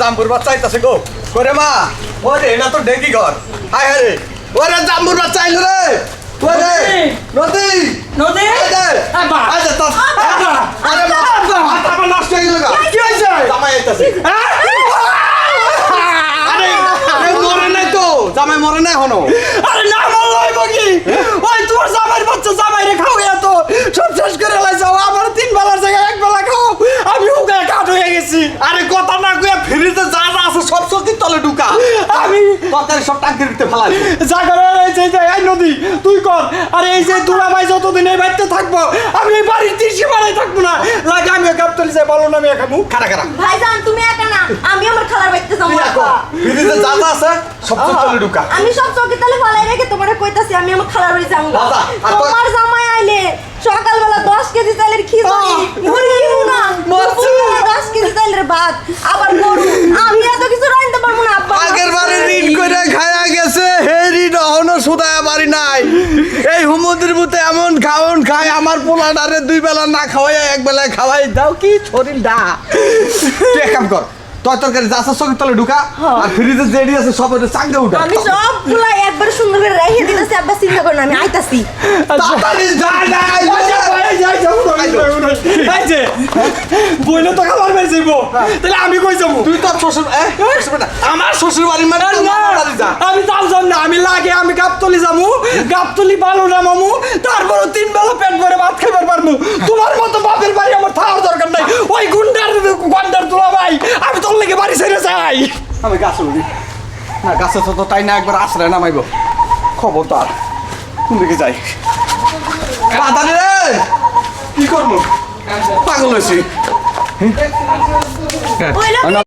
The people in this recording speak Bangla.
জাম্বুর বাচ্চা আইতাছে গো। করে মা ওরে এটা তো ডেকি ঘর। হায় হায় রে। ওরে জাম্বুর বাচ্চা আইলো রে। ওরে নদী। তো। আরে মা আব্বা। আব্বা নষ্ট হয়ে গেল কি হয়েছে? জামাই আইতাছে? আরে আরে মরে নাই তো। জামাই মরে নাই হনো আরে না মারলো ওই বকি ওই তোর জামাইয়ের বাচ্চা জামাই রে খাও গিয়া তো সব শেষ করে লাইছো। আমার তিন বেলার জায়গায় এক বেলা খাও। আমি উগায় কাঠ হয়ে গেছি। আরে কথা তরকারি সব টাঙ্কির ভিতরে ফেলাই যা করে এই যে এই নদী তুই কর। আরে এই যে দুলাভাই যতদিন এই বাড়িতে থাকব আমি এই বাড়ির তিরছি বাড়াই থাকব না। লাগে আমি গাবতলি যাই বলো না আমি খাব খারা খারা ভাইজান তুমি একা না আমি আমার খালার বাড়িতে যাব। একা। ফ্রিজে যা যা আছে সব তলে ঢুকা। আমি সব চৌকি তালে ফলাই রেখে তোমার কইতাছি আমি আমার খালার বাড়ি যাব আর তোমার জামাই আইলে সকালবেলা দশ কেজি চালের খিচুড়ি দিব না। দশ কেজি চালের ভাত আবার গরু আমি এত কিছু রাঁধতে পারব না আব্বা আগের বারে ঋণ করে খায়া গেছে হে ঋণ অহনো সুদায়া বাড়ি নাই এই বুতে এমন খাওন খায় আমার পোলাডারে দুই বেলা না খাওয়াই এক বেলা খাওয়াই দাও কি শরীর দা তুই এক কাম কর তোর তরকারি যা আছে চোখের তলে ঢুকা আর ফ্রিজে জেডি আছে সব ওটা চাঙ্গে উঠা আমি সবগুলা একবার সুন্দর করে রেখে দিতেছি আব্বা চিন্তা করো না আমি আইতাছি তাড়াতাড়ি যা না বইলে তো খাবার পাইছি তাহলে আমি কই যাব তুই তো শ্বশুর আমার শ্বশুর বাড়ি মানে তোর আমি তাও জান না আমি লাগে আমি গাবতলি যাব। গাবতলি ভালো না মামু তারপরে তিন বেলা পেট ভরে ভাত খাইবার পারব তোমার মতো বাপের বাড়ি আমার থাকার দরকার নাই। ওই গুন্ডার গুন্ডার তোলা ভাই আমি তোর লেগে বাড়ি ছেড়ে যাই। আমি গাছে উঠি না গাছে তো তো তাই না একবার আশ্রয় নামাইব। খবর তো আর কোন দিকে যাই? বাদানি রে! কি করব পাগল হয়েছি ওই লোক